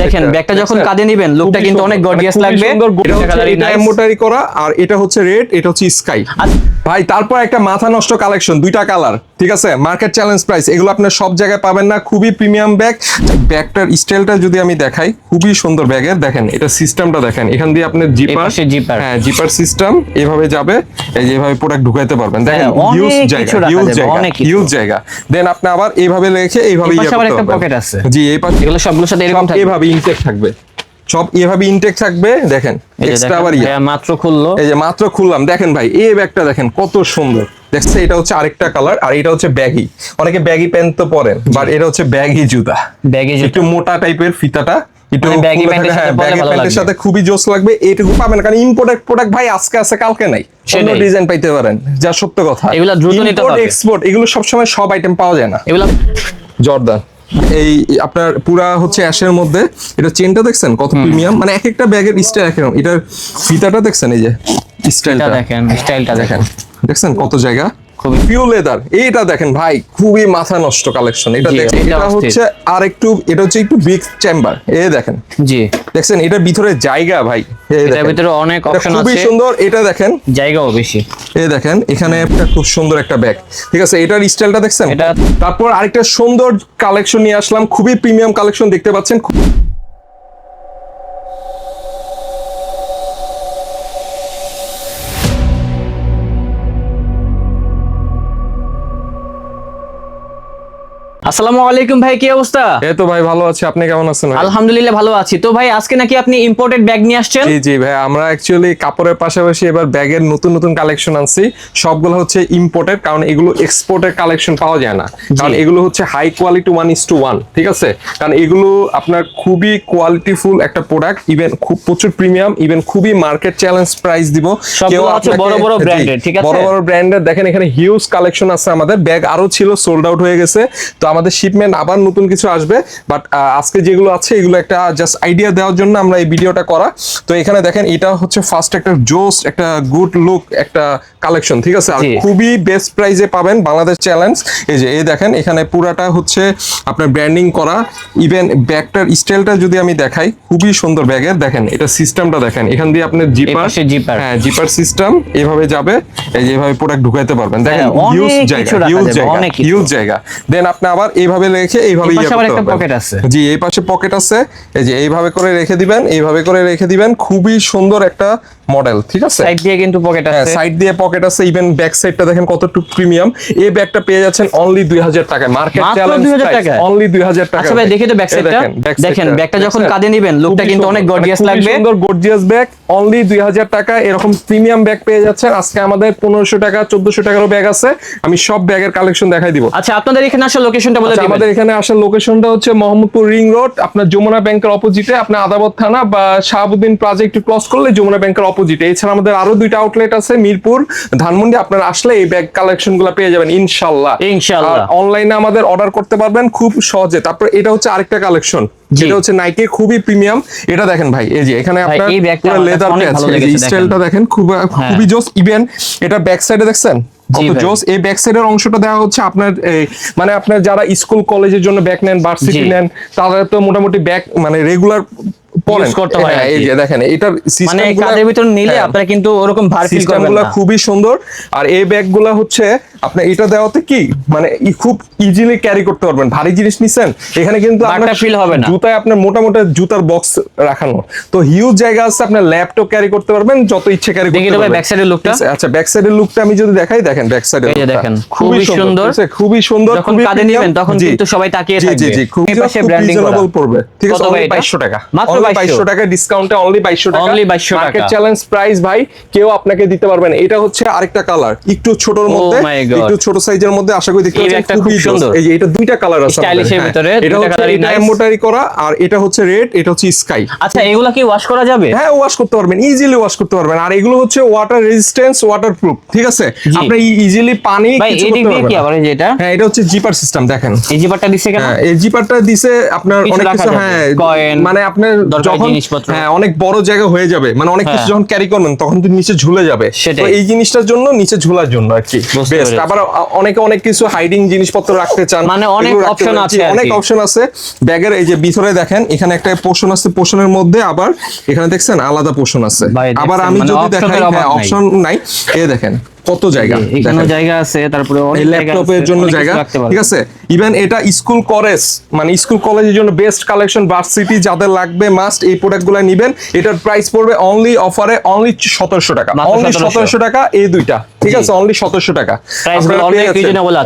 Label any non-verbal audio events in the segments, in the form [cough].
দেখেন ব্যাগটা যখন কাঁধে নিবেন লুকটা কিন্তু অনেক মানে গর্জিয়াস লাগবে। এটা nice। এমব্রয়ডারি করা আর এটা হচ্ছে রেড এটা হচ্ছে স্কাই আচ্ছা, ভাই তারপর একটা মাথা নষ্ট কালেকশন দুইটা কালার ঠিক আছে? মার্কেট চ্যালেঞ্জ প্রাইস এগুলো আপনার সব জায়গায় পাবেন না খুবই প্রিমিয়াম ব্যাগ ব্যাগটার স্টাইলটা যদি আমি দেখাই খুবই সুন্দর ব্যাগের দেখেন এটা সিস্টেমটা দেখেন এখান দিয়ে আপনার জিপার হ্যাঁ জিপার সিস্টেম এভাবে যাবে এই যে এভাবে প্রোডাক্ট ঢুকাইতে পারবেন। দেখেন হ্যাঁ, হিউজ কিছু জায়গা যাবে, জায়গা। হিউজ জায়গা। দেন আপনি আবার এইভাবে রেখে এইভাবে এই ইয়ে করতে পারবেন। জি এই পাশে এগুলো সবগুলোর সাথে এরকম থাকবে। এভাবে ইনটেক থাকবে। সব এভাবে ইনটেক থাকবে দেখেন এক্সট্রা আবার ইয়ে। মাত্র খুললো। এই যে মাত্র খুললাম দেখেন ভাই এই ব্যাগটা দেখেন কত সুন্দর। দেখছে এটা হচ্ছে আরেকটা কালার আর এটা হচ্ছে ব্যাগি অনেকে ব্যাগি প্যান্ট তো পরেন বাট এটা হচ্ছে ব্যাগি জুতা। ব্যাগে একটু মোটা টাইপের ফিতাটা একটু মানে pant এর থাকে, সাথে খুবই জোস লাগবে এইটুকু পাবেন কারণ ইম্পোর্টেড প্রোডাক্ট ভাই আজকে আছে কালকে নাই। অন্য ডিজাইন পাইতে পারেন যা সত্য কথা। এগুলা দ্রুত নিতে হবে। এক্সপোর্ট এগুলো সবসময় সব আইটেম পাওয়া যায় না। এগুলো জর্দান। এই আপনার পুরা হচ্ছে অ্যাশের মধ্যে এটা চেনটা দেখছেন কত প্রিমিয়াম? মানে এক একটা ব্যাগের স্টাইল এক এটার ফিতাটা দেখছেন এই যে স্টাইলটা দেখেন স্টাইলটা দেখেন দেখছেন কত জায়গা? খুবই পিউ লেদার এইটা দেখেন ভাই খুবই মাথা নষ্ট কালেকশন এটা দেখেন এটা এটা হচ্ছে আর একটু এটা হচ্ছে একটু বিগ চেম্বার এই দেখেন। জি। দেখছেন এটার ভিতরে জায়গা ভাই। এটার দেখেন। ভিতরে অনেক এটা অপশন খুবই সুন্দর এটা দেখেন। জায়গাও বেশি। এই দেখেন এখানে একটা খুব সুন্দর একটা ব্যাগ ঠিক আছে এটার স্টাইলটা দেখছেন? এটা- তারপর আরেকটা সুন্দর কালেকশন নিয়ে আসলাম খুবই প্রিমিয়াম কালেকশন দেখতে পাচ্ছেন। আসসালামু আলাইকুম ভাই কি অবস্থা? এই তো ভাই ভালো আছে। আপনি কেমন আছেন আলহামদুলিল্লাহ ভালো আছি। তো ভাই আজকে নাকি আপনি ইম্পোর্টেড ব্যাগ নিয়ে আসছেন? জি জি ভাই আমরা অ্যাকচুয়ালি কাপড়ের পাশাপাশি এবার ব্যাগের নতুন নতুন কালেকশন আনছি। সবগুলো হচ্ছে ইম্পোর্টেড কারণ এগুলো এক্সপোর্টের কালেকশন পাওয়া যায় না। কারণ এগুলো হচ্ছে high quality one is to one ঠিক আছে? কারণ এগুলো আপনার খুবই কোয়ালিটিফুল একটা প্রোডাক্ট ইভেন খুব প্রচুর প্রিমিয়াম ইভেন খুবই মার্কেট চ্যালেঞ্জ প্রাইস দিব। আপনাকে- বড় বড় branded, ঠিক আছে? বড় বড় ব্র্যান্ডের দেখেন এখানে হিউজ কালেকশন আছে আমাদের। ব্যাগ আরও ছিল সোল্ড আউট হয়ে গেছে। তো আমাদের শিপমেন্ট আবার নতুন কিছু আসবে বাট আজকে যেগুলো আছে এগুলো একটা জাস্ট আইডিয়া দেওয়ার জন্য আমরা এই ভিডিওটা করা। তো এখানে দেখেন এটা হচ্ছে ফার্স্ট একটা জোস একটা গুড লুক একটা কালেকশন ঠিক আছে? আর খুবই বেস্ট প্রাইসে পাবেন বাংলাদেশ চ্যালেঞ্জ এই যে এই দেখেন এখানে পুরাটা হচ্ছে আপনার ব্র্যান্ডিং করা। ইভেন ব্যাগটার স্টাইলটা যদি আমি দেখাই খুবই সুন্দর ব্যাগের। দেখেন এটা সিস্টেমটা দেখেন। এখান দিয়ে আপনার জিপার। হ্যাঁ জিপার সিস্টেম এভাবে যাবে। এই যে এভাবে প্রোডাক্ট ঢুকাইতে পারবেন। দেখেন হ্যাঁ, হিউজ কিছু জায়গা যাবে, জায়গা। হিউজ জায়গা। দেন আপনি আবার এইভাবে রেখে এইভাবে এই ইয়ে। জি এই পাশে পকেট আছে। এই যে এইভাবে করে রেখে দিবেন এইভাবে করে রেখে দিবেন। খুবই সুন্দর একটা মডেল ঠিক আছে? সাইড দিয়ে কিন্তু পকেট হ্যাঁ আছে। সাইড দিয়ে পকেট আছে ইভেন ব্যাক সাইডটা দেখেন কতটুকু প্রিমিয়াম এই ব্যাগটা পেয়ে যাচ্ছেন অনলি দুই হাজার টাকায়। Market challenge 2000? অনলি দুই হাজার টাকা আচ্ছা ভাই দেখি তো ব্যাক সাইডটা দেখেন ব্যাগটা যখন কাঁধে নিবেন লুকটা কিন্তু অনেক গর্জিয়াস লাগবে। সুন্দর গর্জিয়াস ব্যাগ অনলি দুই হাজার টাকা। এরকম প্রিমিয়াম ব্যাগ পেয়ে যাচ্ছেন। আজকে আমাদের পনেরোশো টাকা চোদ্দশো টাকারও ব্যাগ আছে। আমি সব ব্যাগের কালেকশন দেখাই দিব। আচ্ছা আপনাদের এখানে আসার লোকেশনটা বলে আচ্ছা, দিবেন। আমাদের এখানে আসার লোকেশনটা হচ্ছে মোহাম্মদপুর রিং রোড। আপনার যমুনা ব্যাংকের অপোজিটে আপনার আদাবত থানা বা শাহাবুদ্দিন প্লাজা একটু ক্রস করলে যমুনা ব্যাংকের অপোজিটে এছাড়া আমাদের আরও দুইটা আউটলেট আছে মিরপুর ধানমন্ডি। আপনারা আসলে এই ব্যাগ কালেকশনগুলো পেয়ে যাবেন ইনশাল্লাহ। ইনশাআল্লাহ। অনলাইনে আমাদের অর্ডার করতে পারবেন খুব সহজে। তারপর এটা হচ্ছে আরেকটা কালেকশন যেটা হচ্ছে নাইকি খুবই প্রিমিয়াম এটা দেখেন ভাই এই যে এখানে আপনার লেদার প্যাচ। স্টাইলটা দেখেন। খুব খুবই জোস ইভেন এটা ব্যাক সাইডে দেখছেন? জি কত জোস এই ব্যাক সাইডের অংশটা দেওয়া হচ্ছে আপনার মানে আপনার যারা স্কুল কলেজের জন্য ব্যাগ নেন ভার্সিটি নেন তারা তো মোটামুটি ব্যাগ মানে রেগুলার করতে হয় হ্যাঁ, এই যে দেখেন এটার মানে ভিতর নিলে আপনারা কিন্তু ওরকম ভার ফিল করবেন না। খুবই সুন্দর। আর এই ব্যাগ হচ্ছে আপনার এটা দেওয়াতে কি? মানে খুব ইজিলি ক্যারি করতে পারবেন। ভারী জিনিস নিছেন এখানে কিন্তু আপনার feel হবে না। জুতায় আপনার মোটামুটি জুতার বক্স রাখানো। তো হিউজ জায়গা আছে আপনার ল্যাপটপ ক্যারি করতে পারবেন যত ইচ্ছে ক্যারি করতে পারবেন। এর look আছে, আচ্ছা ব্যাক সাইডের লুকটা আমি যদি দেখাই দেখেন ব্যাক সাইডের এই দেখেন, খুবই সুন্দর। খুবই সুন্দর যখন কাঁধে premium। তখন। কিন্তু সবাই তাকিয়ে জি জি খুব পড়বে। ঠিক আছে এটা? 2200 টাকা মাত্র অনলি 2200 2200 টাকা। ডিসকাউন্টে অনলি 2200 টাকা। মার্কেট চ্যালেঞ্জ প্রাইস ভাই কেউ আপনাকে দিতে পারবেন এটা হচ্ছে আরেকটা কালার একটু ছোটর মধ্যে Oh God. একটু ছোট সাইজের মধ্যে আশা করি দেখতে পাচ্ছেন খুবই সুন্দর। এই যে এটা দুইটা কালার আছে এর হ্যাঁ। ভিতরে, এটা হচ্ছে এটা nice। করা আর এটা হচ্ছে রেড এটা হচ্ছে স্কাই আচ্ছা এগুলা কি ওয়াশ করা যাবে? হ্যাঁ ওয়াশ করতে পারবেন ইজিলি ওয়াশ করতে পারবেন। আর এগুলো হচ্ছে ওয়াটার রেজিস্ট্যান্স ওয়াটার প্রুফ ঠিক আছে। আপনি ইজিলি পানি কিছু করতে দিয়ে কি আবার এই যে এটা? হ্যাঁ এটা হচ্ছে জিপার সিস্টেম দেখেন। এই জিপারটা দিছে কেন? হ্যাঁ এই জিপারটা দিছে আপনার অনেক কিছু হ্যাঁ মানে আপনার জিনিসপত্র। হ্যাঁ অনেক বড় জায়গা হয়ে যাবে মানে অনেক কিছু হ্যাঁ। যখন ক্যারি করবেন তখন তো নিচে ঝুলে যাবে সেটাই। তো এই জিনিসটার জন্য নিচে ঝুলার জন্য আর কি বেস্ট আবার অনেকে অনেক কিছু হাইডিং জিনিসপত্র রাখতে চান মানে অনেক পারেন। আছে অনেক অপশন আছে ব্যাগের এই যে ভিতরে দেখেন এখানে একটা পোর্শন আছে পোর্শনের মধ্যে আবার এখানে দেখছেন আলাদা পোর্শন আছে আবার আমি মানে যদি দেখাই অভাব হ্যাঁ। অপশন নাই এ দেখেন কত জায়গা? এখানে জায়গা আছে তারপরে অনেক ল্যাপটপের জন্য জায়গা। ঠিক আছে? ইভেন এটা স্কুল কলেজ মানে স্কুল কলেজের জন্য বেস্ট কালেকশন ভার্সিটি যাদের লাগবে মাস্ট এই প্রোডাক্টগুলো নেবেন। এটার প্রাইস পড়বে অনলি অফারে অনলি সতেরোশো টাকা। অনলি 1700 সতেরোশো টাকা এই দুইটা। ঠিক আছে অনলি সতেরোশো টাকা।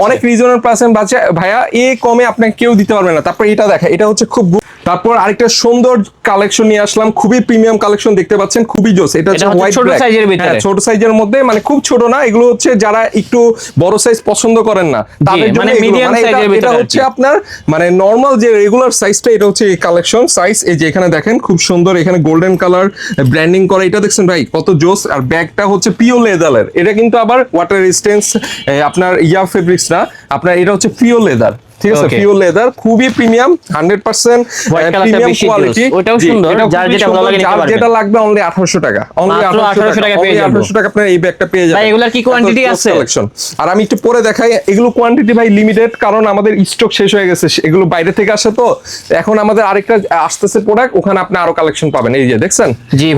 অনেক। রিজনেবল প্রাইসের বাচ্চা ভাইয়া এ কমে আপনাকে কেউ দিতে পারবে না। তারপর এটা দেখা এটা হচ্ছে খুব তারপর আরেকটা সুন্দর কালেকশন নিয়ে আসলাম। খুবই প্রিমিয়াম কালেকশন দেখতে পাচ্ছেন খুবই জোস। এটা হচ্ছে হচ্ছে হোয়াইট ছোট size ভিতরে। ছোট সাইজের মধ্যে মানে খুব ছোট না এগুলো হচ্ছে যারা একটু বড় সাইজ পছন্দ করেন না তাদের জন্য মানে এগুলো। medium মানে এটা-। হচ্ছে আপনার মানে নর্মাল যে রেগুলার সাইজটা এটা হচ্ছে কালেকশন সাইজ এই যে এখানে দেখেন খুব সুন্দর এখানে গোল্ডেন কালার ব্র্যান্ডিং করা। এটা দেখছেন ভাই কত জোস। আর ব্যাগটা হচ্ছে পিও লেদারের এটা কিন্তু আবার ওয়াটার রেজিস্ট্যান্স আপনার ইয়া ফেব্রিক্স না আপনার এটা হচ্ছে পিওর লেদার ঠিক আছে? Okay. পিও লেদার খুবই প্রিমিয়াম হান্ড্রেড পার্সেন্ট White colourটা প্রিমিয়াম কোয়ালিটি ওটাও সুন্দর, যার যেটা ভালো লাগে যার যেটা লাগবে অনলি আঠারোশো টাকা। অনলি 1800 টাকা পেয়ে যাব। আঠারোশো টাকা আপনার এই ব্যাগটা পেয়ে যাবেন। ভাই, এগুলার কি এত আছে? collection। আর আমি একটু পরে দেখাই এগুলো কোয়ান্টিটি ভাই লিমিটেড কারণ আমাদের স্টক শেষ হয়ে গেছে। এগুলো বাইরে থেকে আসে তো। এখন আমাদের আরেকটা আসতেছে প্রোডাক্ট ওখানে আপনি আরও কালেকশন পাবেন। এই যে দেখছেন?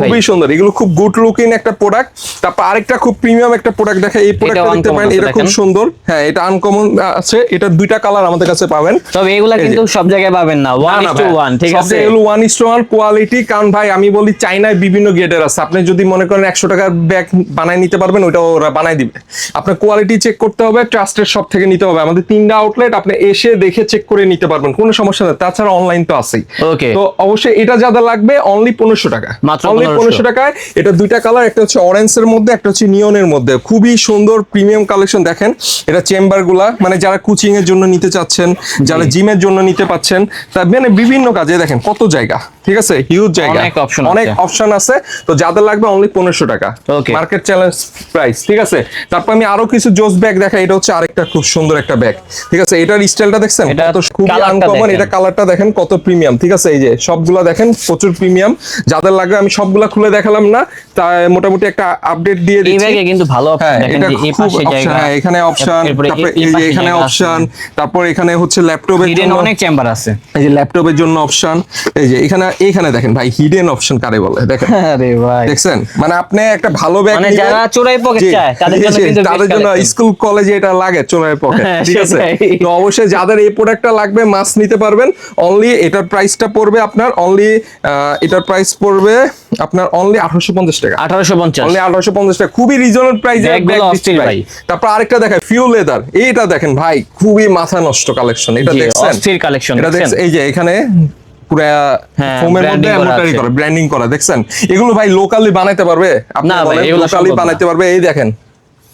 খুবই সুন্দর। এগুলো খুব গুড লুকিং একটা প্রোডাক্ট তারপর আরেকটা খুব প্রিমিয়াম একটা প্রোডাক্ট দেখে এই প্রোডাক্টটা দেখতে পারেন এটা খুব সুন্দর। হ্যাঁ এটা আনকমন আছে। এটার দুইটা কালার আমাদের কাছে পাবেন। তবে এগুলা কিন্তু সব জায়গায় পাবেন না ওয়ান না, ইস না টু ভাই। ওয়ান ঠিক আছে? এগুলো ওয়ান ইস ওয়ান কোয়ালিটি কারণ ভাই আমি বলি চাইনায় বিভিন্ন গেটের আছে। আপনি যদি মনে করেন একশো টাকার ব্যাগ বানাই নিতে পারবেন ওটা ওরা বানাই দিবে। আপনার কোয়ালিটি চেক করতে হবে ট্রাস্টেড সব থেকে নিতে হবে। আমাদের তিনটা আউটলেট আপনি এসে দেখে চেক করে নিতে পারবেন কোনো সমস্যা নেই। তাছাড়া অনলাইন তো আছেই। Okay. তো অবশ্যই এটা যাদের লাগবে অনলি পনেরোশো টাকা। মাত্র অনলি 1500 পনেরোশো টাকায়। এটা দুইটা কালার একটা হচ্ছে অরেঞ্জ এর মধ্যে একটা হচ্ছে নিয়নের মধ্যে। খুবই সুন্দর প্রিমিয়াম কালেকশন দেখেন। এটা চেম্বারগুলা মানে যারা কোচিং এর জন্য নিতে চাচ্ছেন যারা জিমের জন্য নিতে পাচ্ছেন তার মানে বিভিন্ন কাজে দেখেন কত জায়গা ঠিক আছে? হিউজ জায়গা। অনেক option অনেক অপশন আছে। তো যাদের লাগবে অনলি পনেরোশো টাকা। Okay. মার্কেট চ্যালেঞ্জ প্রাইস ঠিক আছে? তারপর আমি আরও কিছু জোস ব্যাগ দেখা এটা হচ্ছে আরেকটা খুব সুন্দর একটা ব্যাগ ঠিক আছে? এটার স্টাইলটা দেখছেন? এটা কত খুবই আনকমন এটা কালারটা দেখেন কত প্রিমিয়াম ঠিক আছে? এই যে সবগুলা দেখেন প্রচুর প্রিমিয়াম যাদের লাগবে আমি সবগুলা খুলে দেখালাম না তাই মোটামুটি একটা আপডেট দিয়ে এই দিচ্ছি। ব্যাগে কিন্তু ভালো হ্যাঁ দেখেন এই পাশে জায়গা। হ্যাঁ এখানে অপশন তারপর এই এই এখানে অপশন তারপর এখানে হচ্ছে ল্যাপটপের জন্য অনেক চেম্বার আছে। এই যে ল্যাপটপের জন্য অপশন এই যে এখানে এখানে দেখেন ভাই হিডেন অপশন কারে বলে? দেখেন। [laughs] আরে ভাই। দেখছেন? মানে আপনি একটা ভালো ব্যাগ মানে যারা চোরাই pocket চায়, তাদের [laughs] জন্য কিন্তু তাদের জন্য স্কুল কলেজে এটা লাগে চোরাই পকেট হ্যাঁ, ঠিক আছে? তো অবশ্যই যাদের এই প্রোডাক্টটা লাগবে মাস নিতে পারবেন। অনলি এটার প্রাইসটা পড়বে আপনার অনলি এটার প্রাইস পড়বে আপনার অনলি আঠারোশো পঞ্চাশ টাকা। আঠারোশো পঞ্চাশ। অনলি আঠারোশো পঞ্চাশ টাকা। খুবই রিজনেবল প্রাইসে গুলো অস্থির ভাই। তারপর আরেকটা দেখায় ফিউ লেদার এইটা দেখেন ভাই খুবই মাথা নষ্ট কালেকশন এটা দেখছেন? অস্থির এটা দেখছেন? এই যে এখানে পুরা হ্যাঁ, ফোমের মধ্যে এমব্রয়ডারি করা ব্র্যান্ডিং করা দেখছেন? এগুলো ভাই লোকালি বানাইতে পারবে? আপনি না ভাই, বলেন এগুলো লোকালি বানাইতে পারবে? এই দেখেন।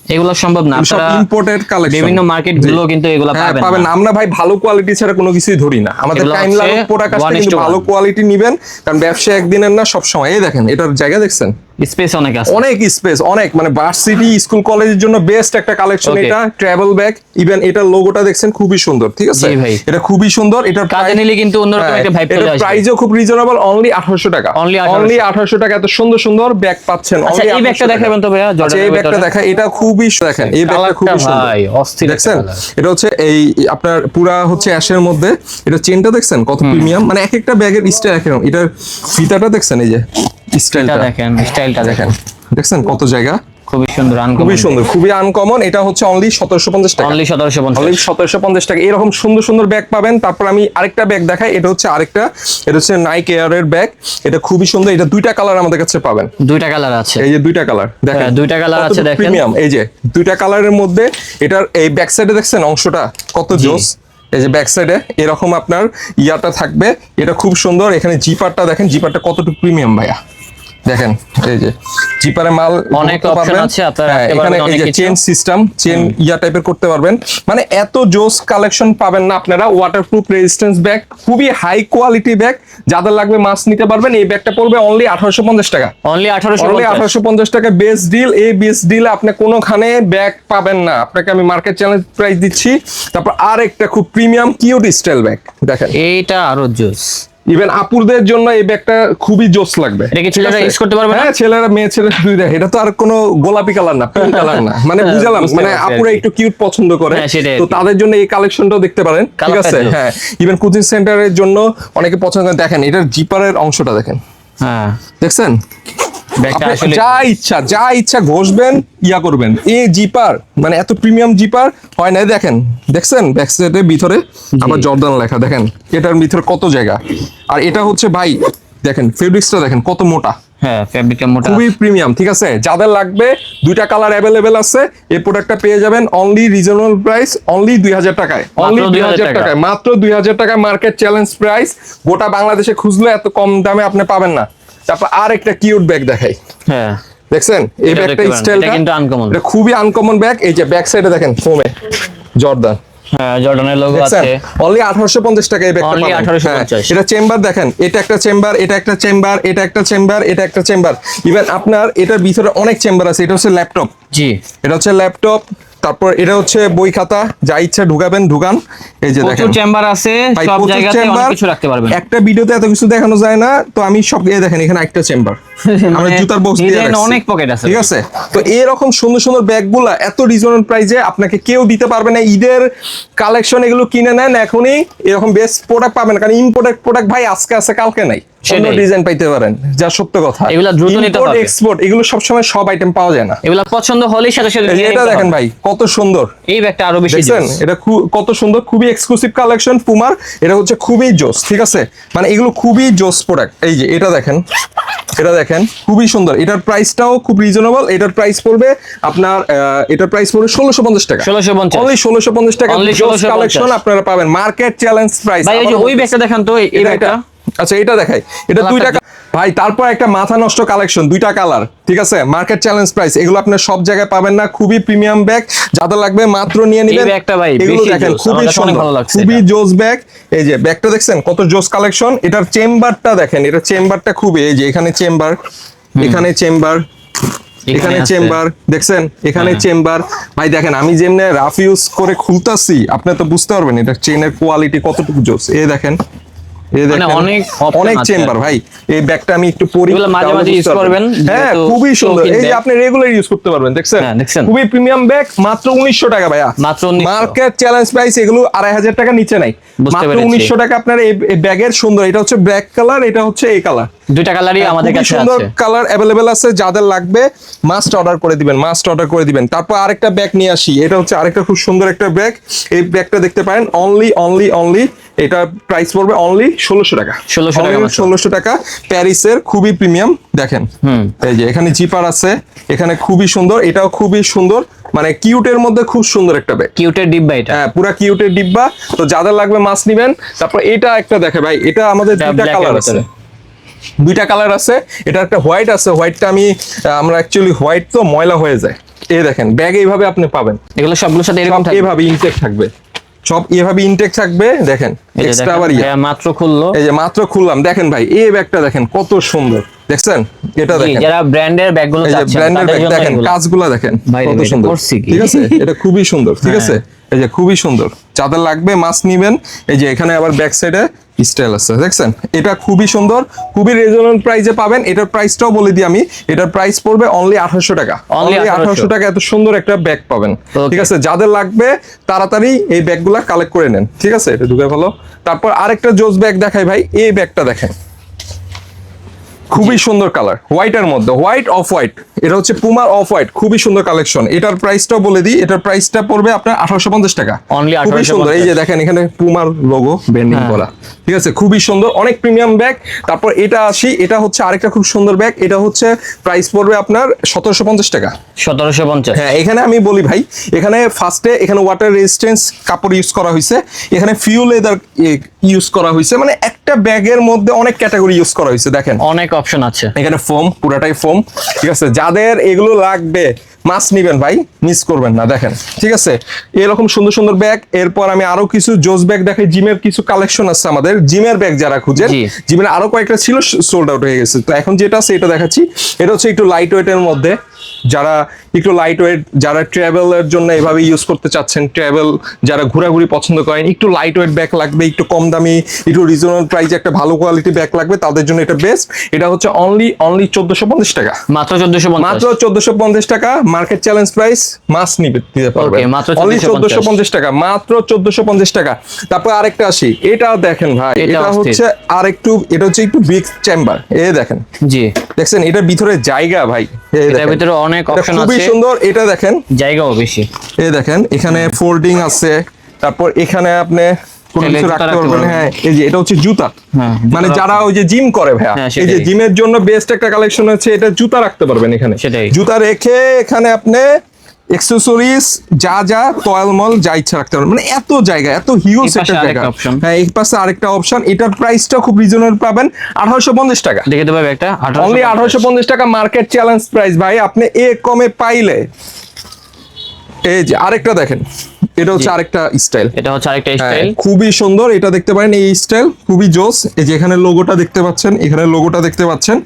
এগুলো সম্ভব না সব ইম্পোর্টেড কালেকশন বিভিন্ন মার্কেটগুলো কিন্তু এগুলো হ্যাঁ পাবেন পাবেন না। আমরা ভাই ভালো কোয়ালিটি ছাড়া কোনো কিছুই ধরি না। আমাদের টাইম প্রোডাক্ট আসতে কিন্তু ভালো কোয়ালিটি নিবেন কারণ ব্যবসা একদিনের না সব সময় এই দেখেন এটার জায়গা দেখছেন? স্পেস অনেক আছে। অনেক স্পেস অনেক। মানে ভার্সিটি স্কুল কলেজের জন্য বেস্ট একটা কালেকশন এটা ট্রাভেল ব্যাগ ইভেন এটা লোগোটা দেখছেন খুবই সুন্দর ঠিক আছে? এটা খুবই সুন্দর এটার কাজে নিলে কিন্তু অন্যরকম হ্যাঁ, একটা ভাইব চলে আসবে। প্রাইসও খুব রিজনেবল অনলি 1800 টাকা। Only 1800 অনলি 1800 টাকা এত সুন্দর সুন্দর ব্যাগ পাচ্ছেন আচ্ছা এই ব্যাগটা 1800 দেখাবেন তো ভাইয়া আচ্ছা, এই ব্যাগটা দেখা এটা খুবই দেখেন এই ব্যাগটা খুবই সুন্দর। ভাই অস্থির দেখছেন? এটা হচ্ছে এই আপনার পুরা হচ্ছে অ্যাশের মধ্যে এটা চেনটা দেখছেন? কত প্রিমিয়াম মানে এক একটা ব্যাগের স্টাইল এক রকম। এটার ফিতাটা দেখছেন এই যে স্টাইলটা দেখেন স্টাইলটা দেখেন দেখেন। দেখছেন কত জায়গা? খুবই সুন্দর খুবই সুন্দর খুবই আনকমন এটা হচ্ছে অনলি সতেরোশো পঞ্চাশ টাকা। অনলি সতেরোশো অনলি সতেরোশো পঞ্চাশ টাকা। এরকম সুন্দর সুন্দর ব্যাগ পাবেন। তারপর আমি আরেকটা ব্যাগ দেখাই। এটা হচ্ছে আরেকটা। এটা হচ্ছে নাইক এয়ারের ব্যাগ এটা খুবই সুন্দর। এটা দুইটা কালার আমাদের কাছে পাবেন। দুইটা কালার আছে। এই যে দুইটা কালার দেখেন। হ্যাঁ, দুইটা colour আছে, দেখেন। প্রিমিয়াম এই যে দুইটা কালারের মধ্যে এটার এই ব্যাক সাইডে দেখছেন অংশটা? কত জোস। এই যে ব্যাক সাইডে এরকম আপনার ইয়াটা থাকবে। এটা খুব সুন্দর। এখানে জিপারটা দেখেন। জিপারটা কতটুকু প্রিমিয়াম ভাইয়া? দেখেন এই যে জিপারে মাল অনেক পারবেন। আছে, আপনারা হ্যাঁ, এখানে এই যে চেন সিস্টেম চেন ইয়া টাইপের করতে পারবেন। মানে এত জোস কালেকশন পাবেন না আপনারা। ওয়াটারপ্রুফ রেজিস্ট্যান্স ব্যাগ খুবই হাই কোয়ালিটি ব্যাগ যাদের লাগবে মাছ নিতে পারবেন। এই ব্যাগটা পড়বে অনলি আঠারোশো পঞ্চাশ টাকা। অনলি আঠারোশো অনলি আঠারোশো পঞ্চাশ টাকা বেস্ট ডিল এই বেস্ট ডিল আপনি কোনোখানে ব্যাগ পাবেন না। আপনাকে আমি মার্কেট চ্যালেঞ্জ প্রাইস দিচ্ছি। তারপর আর একটা খুব প্রিমিয়াম কিউট স্টাইল ব্যাগ দেখেন। এইটা আরও জুস। ইভেন আপুরদের জন্য এই ব্যাগটা খুবই জোস লাগবে। এটা কি ছেলেরা আছে? করতে পারবে হ্যাঁ ছেলেরা মেয়ে ছেলে দুই দেখ। এটা তো আর কোনো গোলাপি কালার না পিঙ্ক কালার না। মানে হ্যাঁ, বুঝালাম মানে আপুরা একটু কিউট পছন্দ করে। হ্যাঁ, তো তাদের জন্য এই কালেকশনটাও দেখতে পারেন ঠিক আছে? হ্যাঁ ইভেন কোচিং সেন্টারের জন্য অনেকে পছন্দ করেন দেখেন এটার জিপারের অংশটা দেখেন। হ্যাঁ। দেখছেন? যা ইচ্ছা যা ইচ্ছা ঘষবেন ইয়া করবেন। এ জিপার মানে এত প্রিমিয়াম জিপার হয় না দেখেন। দেখছেন? ব্যাক সাইডের ভিতরে আবার জর্দান লেখা দেখেন? এটার ভিতরে কত জায়গা? আর এটা হচ্ছে ভাই দেখেন ফেব্রিক্সটা দেখেন কত মোটা। হ্যাঁ ফেব্রিকটা মোটা। খুবই প্রিমিয়াম ঠিক আছে? যাদের লাগবে দুইটা কালার অ্যাভেলেবেল আছে এই প্রোডাক্টটা পেয়ে যাবেন অনলি রিজনেবল প্রাইস অনলি দুই হাজার টাকায়। অনলি দুই হাজার টাকায় মাত্র দুই হাজার টাকায় মার্কেট চ্যালেঞ্জ প্রাইস গোটা বাংলাদেশে খুঁজলে এত কম দামে আপনি পাবেন না। তারপর আর একটা কিউট ব্যাগ দেখাই। হ্যাঁ। দেখছেন? এই ব্যাগটা স্টাইলটা এটা কিন্তু uncommon। এটা খুবই আনকমন ব্যাগ এই যে ব্যাক সাইডে দেখেন ফোমে জর্দান। হ্যাঁ জর্ডানের লোগো আছে। অনলি 1850 টাকা এই ব্যাগটা পাবেন। 1850 হ্যাঁ, এটা চেম্বার দেখেন। এটা একটা চেম্বার এটা একটা চেম্বার এটা একটা চেম্বার এটা একটা চেম্বার ইভেন আপনার এটার ভিতরে অনেক চেম্বার আছে। এটা হচ্ছে ল্যাপটপ জি। এটা হচ্ছে ল্যাপটপ তারপর এটা হচ্ছে বই খাতা যা ইচ্ছা ঢুকাবেন ঢুকান। এই যে দেখেন। চেম্বার আছে সব জায়গাতে অনেক কিছু রাখতে পারবেন। একটা ভিডিওতে এত কিছু দেখানো যায় না তো আমি সব এই দেখেন এখানে একটা চেম্বার [laughs] আমরা মানে জুতার বক্স দিয়ে রাখছি। অনেক pocket আছে। ঠিক আছে? তো এরকম সুন্দর সুন্দর ব্যাগগুলা এত রিজনেবল প্রাইসে আপনাকে কেউ দিতে পারবে না। ঈদের কালেকশন এগুলো কিনে নেন এখনই। এরকম বেস্ট প্রোডাক্ট পাবেন কারণ ইম্পোর্টেড প্রোডাক্ট ভাই আজকে আছে কালকে নাই। অন্য ডিজাইন পাইতে পারেন যা সত্য কথা। এগুলা দ্রুত নিতে পারবে। এক্সপোর্ট এগুলো সব আইটেম পাওয়া যায় না। এগুলা পছন্দ হলেই সাথে সাথে এই যে নিয়ে এটা দেখেন ভাই কত সুন্দর। এই ব্যাগটা আরও বেশি দেখছেন? এটা কত সুন্দর খুবই এক্সক্লুসিভ কালেকশন পুমার এটা হচ্ছে খুবই জোস ঠিক আছে? মানে এগুলো খুবই জোস প্রোডাক্ট এই যে এটা দেখেন এটা দেখেন খুবই সুন্দর। এটার প্রাইসটাও খুব রিজনেবল এটার প্রাইস পড়বে আপনার এটার প্রাইস পড়বে ষোলোশো পঞ্চাশ টাকা। 1650 অনলি ষোলোশো পঞ্চাশ টাকা Only জোস 1650 কালেকশন আপনারা পাবেন। মার্কেট চ্যালেঞ্জ প্রাইস ওই ব্যাগটা দেখান তো এই- ব্যাগটা। এটা আচ্ছা এটা দেখাই। এটা Colour দুই টাকা ভাই তারপর একটা মাথা নষ্ট কালেকশন দুইটা কালার ঠিক আছে? মার্কেট চ্যালেঞ্জ প্রাইস এগুলো আপনার সব জায়গায় পাবেন না খুবই প্রিমিয়াম ব্যাগ যাদের লাগবে মাত্র নিয়ে নেবেন। ব্যাগটা ভাই এগুলো দেখেন খুবই সুন্দর ভালো লাগছে খুবই জোস ব্যাগ এই যে ব্যাগটা দেখছেন কত জোস কালেকশন এটার চেম্বারটা দেখেন এটা চেম্বারটা খুবই এই যে এখানে চেম্বার এখানে চেম্বার এখানে চেম্বার দেখছেন? এখানে হ্যাঁ। চেম্বার ভাই দেখেন আমি যেমনে রাফ ইউজ করে খুলতাছি আপনি তো বুঝতে পারবেন এটা চেনের কোয়ালিটি কতটুকু জোস। এ দেখেন অনেক অনেক চেম্বার ভাই। এই ব্যাগটা আমি একটু পরি মাঝে মাঝে বুঝতে করবেন, হ্যাঁ খুবই সুন্দর। এই যে আপনি রেগুলার ইউজ করতে পারবেন দেখছেন? হ্যাঁ, খুবই প্রিমিয়াম ব্যাগ মাত্র উনিশশো টাকা ভাইয়া। মাত্র মার্কেট চ্যালেঞ্জ প্রাইস এগুলো আড়াই হাজার টাকা নিচে নাই। মাত্র পেরেছি। উনিশশো টাকা আপনার এই ব্যাগের সুন্দর। এটা হচ্ছে ব্ল্যাক কালার এটা হচ্ছে এই কালার দুইটা কালারই আমাদের হ্যাঁ, খুবই কাছে সুন্দর কালার অ্যাভেলেবেল আছে যাদের লাগবে মাস্ট অর্ডার করে দিবেন মাস্ট অর্ডার করে দিবেন। তারপর আরেকটা ব্যাগ নিয়ে আসি এটা হচ্ছে আরেকটা খুব সুন্দর একটা ব্যাগ এই ব্যাগটা দেখতে পারেন অনলি অনলি অনলি এটা প্রাইস পড়বে অনলি ষোলোশো টাকা। 1600 টাকা মাত্র। ষোলোশো টাকা প্যারিসের খুবই প্রিমিয়াম দেখেন। হুম। এই যে এখানে জিপার আছে এখানে খুবই সুন্দর এটাও খুবই সুন্দর মানে কিউটের মধ্যে খুব সুন্দর একটা ব্যাগ কিউটের ডিব্বা এটা। হ্যাঁ পুরা কিউটের ডিব্বা তো যাদের লাগবে মাছ নিবেন। তারপর এটা একটা দেখে ভাই এটা আমাদের দুইটা কালার আছে। দুইটা কালার আছে এটা একটা হোয়াইট আছে হোয়াইটটা আমি আমরা অ্যাকচুয়ালি হোয়াইট তো ময়লা হয়ে যায়। এই দেখেন ব্যাগ এইভাবে আপনি পাবেন। এগুলো সবগুলোর সাথে এরকম থাকে থাকবে? এইভাবে ইনটেক থাকবে। সব এভাবে ইনটেক থাকবে দেখেন এক্সট্রা আবার। মাত্র খুললো। এই যে মাত্র খুললাম দেখেন ভাই এই ব্যাগটা দেখেন কত সুন্দর। দেখছেন? এটা দেখেন। যারা ব্র্যান্ডের ব্যাগগুলো চাচ্ছেন ব্র্যান্ডের ব্যাগ দেখেন কাজগুলো দেখেন কত সুন্দর। ঠিক আছে? এটা খুবই সুন্দর ঠিক হ্যাঁ। আছে? এই যে খুবই সুন্দর। যাদের লাগবে মাছ নিবেন। এই যে এখানে আবার ব্যাক সাইডে স্টাইল আছে দেখছেন? এটা খুবই সুন্দর খুবই রিজনেবল প্রাইসে পাবেন। এটার প্রাইসটাও বলে দিই আমি। এটার প্রাইস পড়বে অনলি আঠারোশো টাকা। অনলি 1800 আঠারোশো। টাকা এত সুন্দর একটা ব্যাগ পাবেন। ঠিক আছে? যাদের লাগবে তাড়াতাড়ি এই ব্যাগগুলা কালেক্ট করে নেন। ঠিক আছে? এটা ঢুকে ভালো তারপর আরেকটা জোস ব্যাগ দেখাই ভাই। এই ব্যাগটা দেখেন। খুবই সুন্দর কালার হোয়াইটের মধ্যে হোয়াইট অফ হোয়াইট এটা হচ্ছে পুমার অফ হোয়াইট খুবই সুন্দর কালেকশন এটার প্রাইসটাও বলে দিই এটার প্রাইসটা পড়বে আপনার আঠারোশো পঞ্চাশ টাকা। খুবই সুন্দর এই যে দেখেন এখানে পুমার লোগো ব্যান্ডিং। করা। ঠিক আছে খুবই সুন্দর অনেক প্রিমিয়াম ব্যাগ তারপর এটা আসি এটা হচ্ছে আরেকটা খুব সুন্দর ব্যাগ এটা হচ্ছে প্রাইস পড়বে আপনার সতেরোশো পঞ্চাশ টাকা। সতেরোশো পঞ্চাশ। হ্যাঁ এখানে আমি বলি ভাই এখানে ফার্স্টে এখানে ওয়াটার রেজিস্ট্যান্স কাপড় ইউজ করা হয়েছে এখানে ফিউ লেদার ইউজ করা হয়েছে মানে একটা ব্যাগের মধ্যে অনেক ক্যাটাগরি ইউজ করা হয়েছে দেখেন। অনেক অপশন আছে। এখানে ফোম পুরাটাই ফোম ঠিক আছে? যাদের এগুলো লাগবে মাছ নিবেন ভাই মিস করবেন না দেখেন ঠিক আছে? এরকম সুন্দর সুন্দর ব্যাগ এরপর আমি আরও কিছু জোস ব্যাগ দেখাই জিমের কিছু কালেকশন আছে আমাদের জিমের ব্যাগ যারা খুঁজে জিমের আরও কয়েকটা ছিল সোল্ড আউট হয়ে গেছে। তো এখন যেটা আছে এটা দেখাচ্ছি এটা হচ্ছে একটু লাইট ওয়েটের মধ্যে যারা একটু লাইট ওয়েট যারা ট্রাভেলের জন্য এভাবে ইউজ করতে চাচ্ছেন ট্রাভেল যারা ঘোরাঘুরি পছন্দ করেন একটু লাইট ওয়েট ব্যাগ লাগবে একটু কম দামি একটু রিজনেবল প্রাইসে একটা ভালো কোয়ালিটি ব্যাগ লাগবে তাদের জন্য এটা বেস্ট এটা হচ্ছে অনলি অনলি চোদ্দশো পঞ্চাশ টাকা। মাত্র চোদ্দশো মাত্র চোদ্দশো পঞ্চাশ টাকা মার্কেট চ্যালেঞ্জ প্রাইস মাস নিবে দিতে পারবে মাত্র অনলি 1450 চোদ্দশো পঞ্চাশ টাকা মাত্র চোদ্দশো পঞ্চাশ টাকা। তারপর আরেকটা আসি এটা দেখেন ভাই এটা এটা হচ্ছে আর একটু এটা হচ্ছে একটু বিগ চেম্বার এ দেখেন। জি। দেখছেন এটা ভিতরে জায়গা ভাই। এটার ভিতরে অনেক অপশন আছে খুবই সুন্দর এটা দেখেন। জায়গাও বেশি। এই দেখেন এখানে ফোল্ডিং আছে তারপর এখানে আপনি কোনো কিছু রাখতে পারবেন। হ্যাঁ এই যে এটা হচ্ছে জুতা। হ্যাঁ, মানে যারা ওই যে জিম করে ভাইয়া হ্যাঁ, এই যে জিমের জন্য বেস্ট একটা কালেকশন আছে এটা জুতা রাখতে পারবেন এখানে। জুতা রেখে এখানে আপনি এক্সেসরিজ যা যা তয়ালমল যা ইচ্ছা রাখতে পারবেন মানে এত জায়গা এত হিউজ একটা জায়গা। হ্যাঁ এই পাশে আরেকটা অপশন এটার প্রাইসটা খুব রিজনেবল পাবেন। আঠারোশো পঞ্চাশ টাকা। দেখে দেবে একটা। অনলি আঠারোশো পঞ্চাশ। টাকা মার্কেট চ্যালেঞ্জ প্রাইস ভাই আপনি এ কমে পাইলে এই যে আরেকটা দেখেন। এটা হচ্ছে আরেকটা স্টাইল এটা হচ্ছে আরেকটা স্টাইল খুবই সুন্দর এটা দেখতে পারেন এই স্টাইল খুবই জোস। এই যে এখানে লোগোটা দেখতে পাচ্ছেন এখানে লোগোটা দেখতে পাচ্ছেন।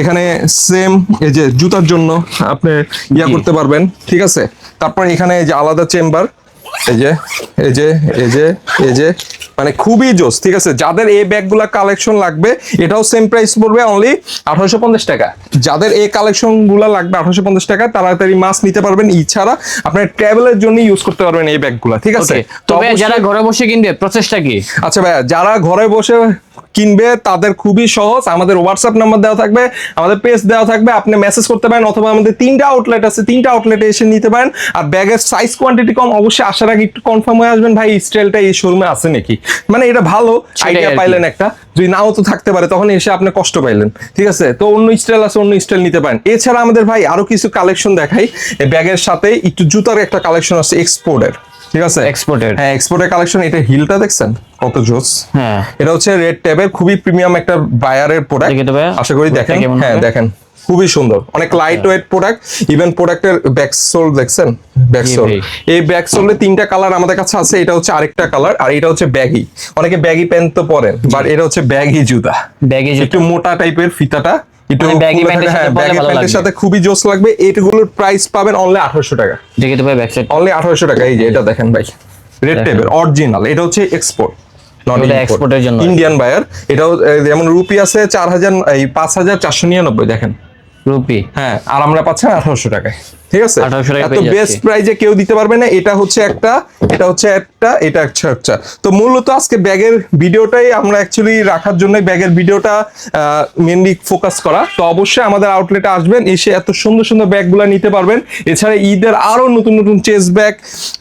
এখানে সেম এই যে জুতার জন্য আপনি ইয়া করতে পারবেন ঠিক আছে? তারপর এখানে এই যে আলাদা চেম্বার এই যে এই যে এই যে এই যে মানে খুবই জোস ঠিক আছে? যাদের এই ব্যাগগুলা কালেকশন লাগবে এটাও সেম প্রাইস পড়বে অনলি আঠারোশো পঞ্চাশ টাকা। যাদের এই কালেকশনগুলা লাগবে আঠারোশো পঞ্চাশ টাকা তাড়াতাড়ি মাছ নিতে পারবেন। এছাড়া আপনার ট্রাভেলের জন্য ইউজ করতে পারবেন এই ব্যাগগুলা ঠিক আছে? তবে যারা ঘরে বসে কিনবে প্রসেসটা কি? আচ্ছা ভাইয়া যারা ঘরে বসে কিনবে তাদের খুবই সহজ। আমাদের হোয়াটসঅ্যাপ নাম্বার দেওয়া থাকবে আমাদের পেজ দেওয়া থাকবে আপনি মেসেজ করতে পারেন অথবা আমাদের তিনটা আউটলেট আছে তিনটা আউটলেটে এসে নিতে পারেন। আর ব্যাগের সাইজ কোয়ান্টিটি কম অবশ্যই আসার আগে একটু কনফার্ম হয়ে আসবেন ভাই স্টাইলটা এই শোরুমে আছে নাকি? মানে এটা ভালো আইডিয়া পাইলেন একটা। যদি নাও তো থাকতে পারে তখন এসে আপনি কষ্ট পাইলেন। ঠিক আছে? তো অন্য স্টাইল আছে অন্য স্টাইল নিতে পারেন। এছাড়া আমাদের ভাই আরও কিছু কালেকশন দেখাই। ব্যাগের সাথে একটু জুতার একটা কালেকশন আছে এক্সপোর্টের ঠিক আছে? Exported। হ্যাঁ এক্সপোর্টের কালেকশন এটা হিলটা দেখছেন? কত জোস? হ্যাঁ। এটা হচ্ছে রেড ট্যাবের খুবই প্রিমিয়াম একটা বায়ারের প্রোডাক্ট আশা করি দেখেন। হ্যাঁ দেখেন। খুবই সুন্দর। অনেক লাইট ওয়েট প্রোডাক্ট ইভেন প্রোডাক্টের ব্যাক সোল দেখছেন? ব্যাক সোল এই ব্যাক সোলে তিনটা কালার আমাদের কাছে আছে এটা হচ্ছে আরেকটা কালার আর এটা হচ্ছে ব্যাগি অনেকে ব্যাগি প্যান্ট তো পরেন বাট এটা হচ্ছে ব্যাগি জুতা। ব্যাগে একটু মোটা টাইপের ফিতাটা একটু মানে সাথে হ্যাঁ। সাথে খুবই জোস লাগবে। এইগুলোর প্রাইস পাবেন অনলি আঠারোশো টাকা। দেখে দেবে ব্যাক সাইড অনলি আঠারোশো টাকা এই যে এটা দেখেন ভাই। রেড দেখেন। অরিজিনাল এটা হচ্ছে এক্সপোর্ট এটা জন্য। ইন্ডিয়ান বায়ার এটাও যেমন রুপি আছে চার হাজার এই পাঁচ হাজার চারশো নিরানব্বই দেখেন। রুপি। হ্যাঁ আর আমরা পাচ্ছি আঠারোশো টাকায়। ঠিক আছে? 1800 টাকায় এত বেস্ট প্রাইজে কেউ দিতে পারবে না এটা হচ্ছে একটা এটা হচ্ছে একটা এটা হচ্ছে একটা। তো মূলত আজকে ব্যাগের ভিডিওটাই আমরা অ্যাকচুয়ালি রাখার জন্য ব্যাগের ভিডিওটা মেনলি ফোকাস করা। তো অবশ্যই আমাদের আউটলেটে আসবেন এসে এত সুন্দর সুন্দর ব্যাগগুলো নিতে পারবেন। এছাড়া ঈদের আরও নতুন নতুন চেস ব্যাগ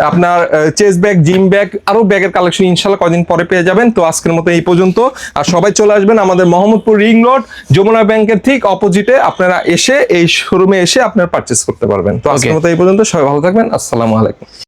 আপনার চেস ব্যাগ জিম ব্যাগ আরও ব্যাগের কালেকশন ইনশাল্লাহ কদিন পরে পেয়ে যাবেন। তো আজকের মতো এই পর্যন্ত। আর সবাই চলে আসবেন আমাদের মোহাম্মদপুর রিং রোড যমুনা ব্যাংকের ঠিক অপোজিটে আপনারা এসে এই শোরুমে এসে আপনারা পারচেস করতে পারবেন। তো আজকের মতো এই পর্যন্ত। সবাই ভালো থাকবেন। আসসালামু আলাইকুম।